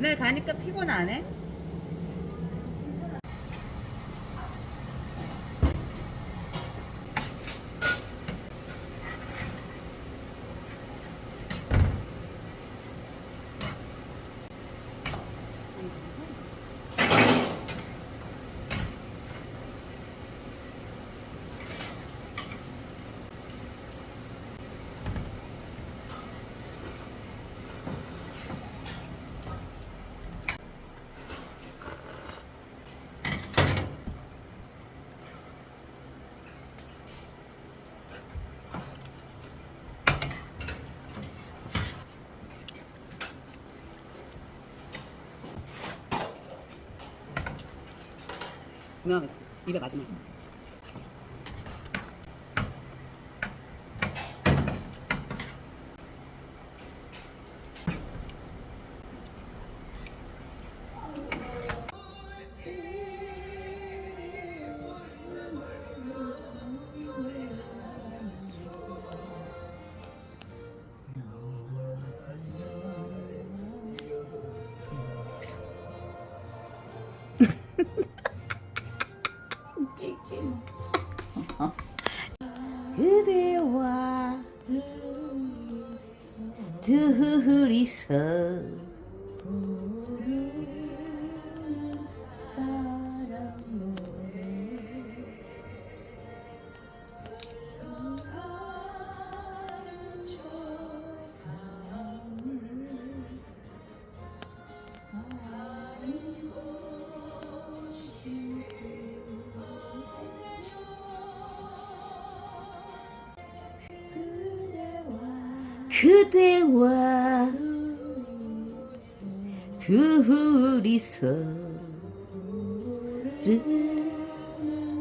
그날 가니까 피곤 안 해? 그다음에 입에 맞으면 찍지 그대와 둘이서 둘이서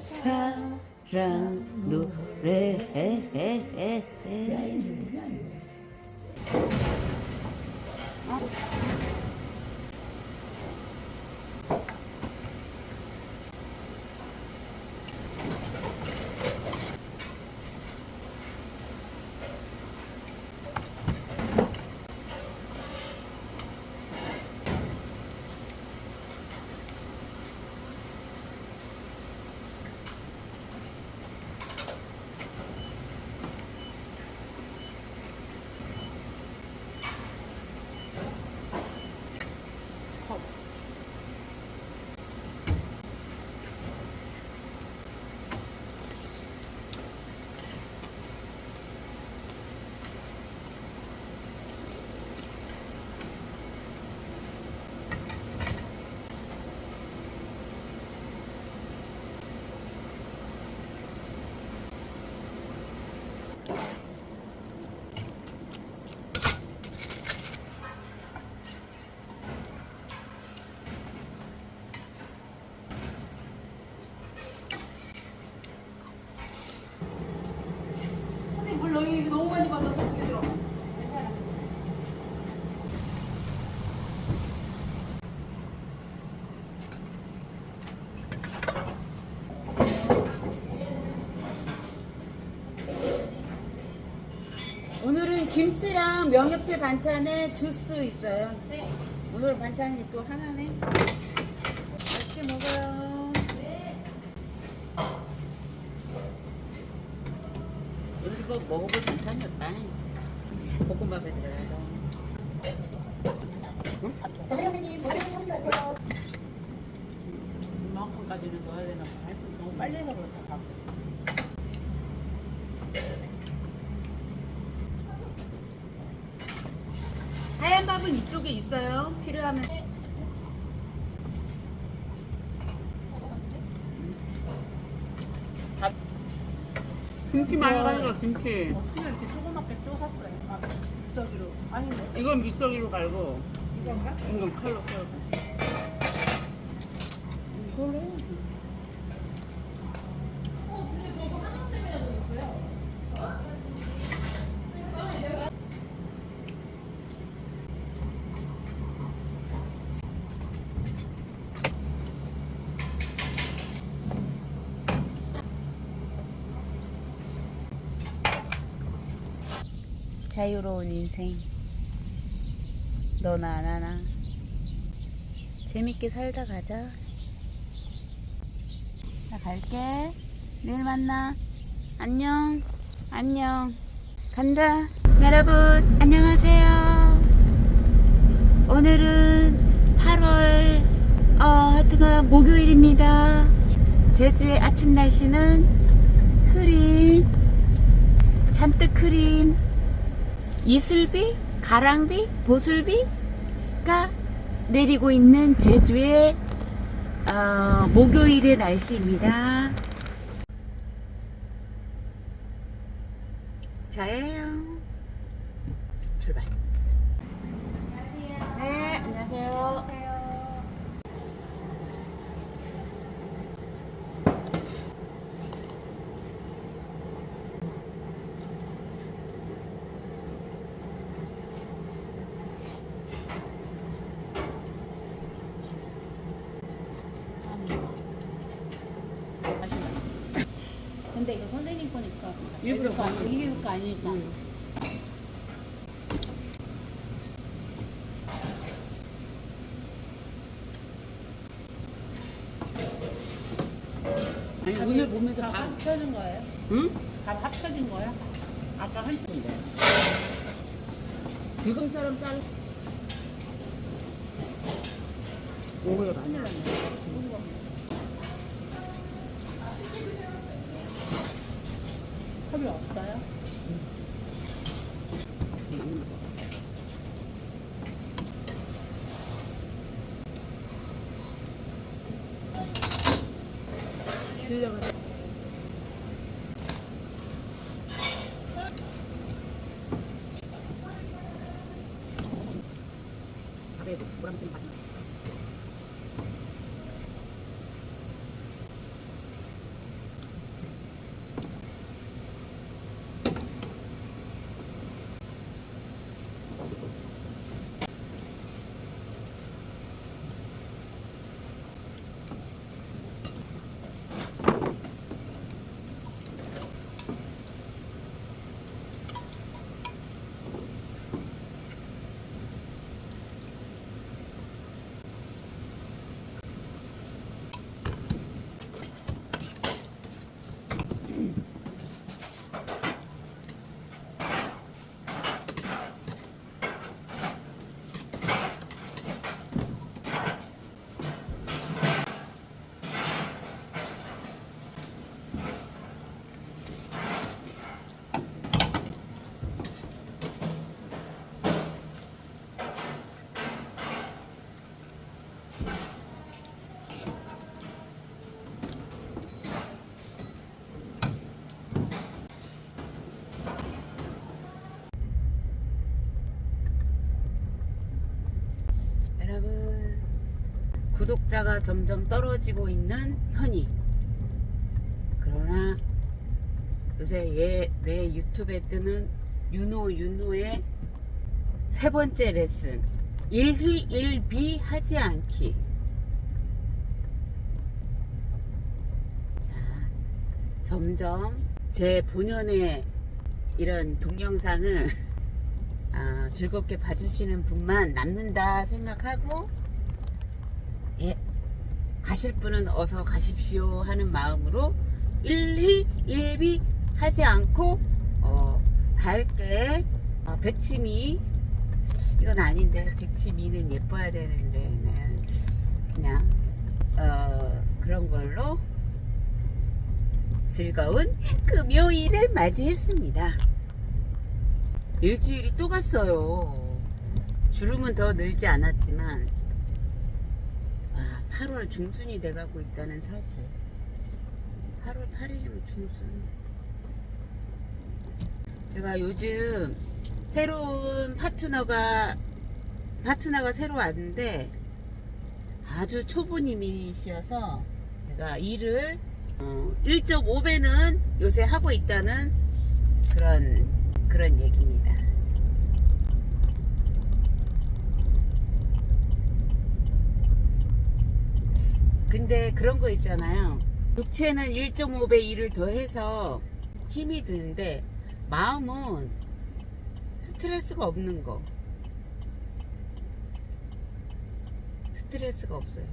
사랑 노래 선 김치랑 명엽채 반찬에 주스 있어요. 네. 오늘 반찬이 또 하나네. 맛있게 먹어요. 오늘 이거 먹어볼 반찬이었다. 볶음밥에 들어가서. 응? 이만큼까지는 넣어야 되나 봐. 너무 빨리 해서 그렇다. 하얀 밥은 이쪽에 있어요. 필요하면. 밥. 김치 많이 가져가 김치. 어떻게 이렇게 조그맣게 쪼샀어요? 아, 믹서기로. 아닌데? 이건 믹서기로 갈고 이건가? 이건 칼로 썰고. 이걸로 해. 어, 근데 저거 하나쯤이라도 있어요. 자유로운 인생. 너나 나나 재밌게 살다 가자. 나 갈게. 내일 만나. 안녕. 안녕. 간다. 여러분, 안녕하세요. 오늘은 8월, 어, 하여튼간 목요일입니다. 제주의 아침 날씨는 흐림, 잔뜩 흐림, 이슬비, 가랑비, 보슬비가 내리고 있는 제주의 어, 목요일의 날씨입니다. 저예요. 출발. 네, 안녕하세요. 근데 이거 선생님 거니까 일부러 애들 거 아니- 그런 거. 이게 거 아니니까 아니 오늘 보면서 다 다, 합쳐진 거예요? 응? 다 합쳐진 거야? 아까 한 건데 지금처럼 쌀. 오후에 봐. 큰일 났네 컵이 없어요? 밥에 밥이 있어. 여러분 구독자가 점점 떨어지고 있는 현이. 그러나 요새 얘, 내 유튜브에 뜨는 윤호 윤호의 세 번째 레슨. 1휘 1비 하지 않기. 자 점점 제 본연의 이런 동영상을 아, 즐겁게 봐주시는 분만 남는다 생각하고 예 가실 분은 어서 가십시오 하는 마음으로 1희 1비 하지 않고 어, 밝게 어, 백치미 이건 아닌데 백치미는 예뻐야 되는데 네. 그냥 어, 그런 걸로 즐거운 금요일을 맞이했습니다. 일주일이 또 갔어요. 주름은 더 늘지 않았지만, 아, 8월 중순이 돼가고 있다는 사실. 8월 8일이면 중순. 제가 요즘 새로운 파트너가, 파트너가 새로 왔는데, 아주 초보님이시어서, 제가 일을, 어, 1.5배는 요새 하고 있다는 그런, 그런 얘기입니다. 근데 그런 거 있잖아요. 육체는 1.5배 일을 더 해서 힘이 드는데 마음은 스트레스가 없는 거. 스트레스가 없어요.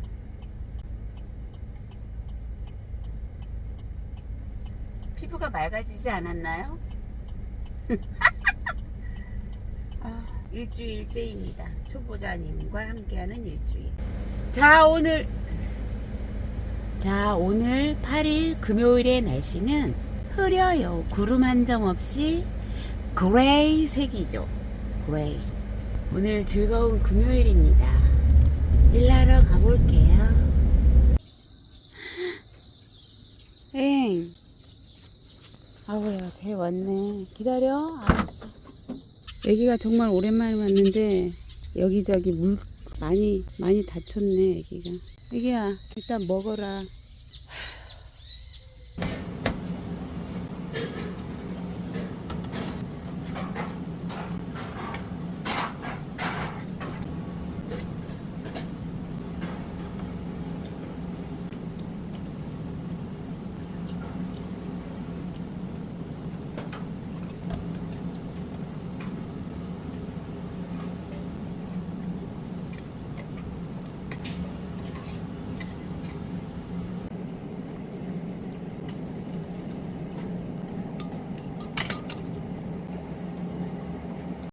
피부가 맑아지지 않았나요? 아, 일주일째입니다. 초보자님과 함께하는 일주일. 자, 오늘 자, 오늘 8일 금요일의 날씨는 흐려요. 구름 한 점 없이 그레이 색이죠. 그레이. 오늘 즐거운 금요일입니다. 일하러 가볼게요. 엥. 아우야, 쟤 왔네. 기다려. 알았어. 애기가 정말 오랜만에 왔는데 여기저기 물 많이 많이 다쳤네 애기가. 애기야 일단 먹어라.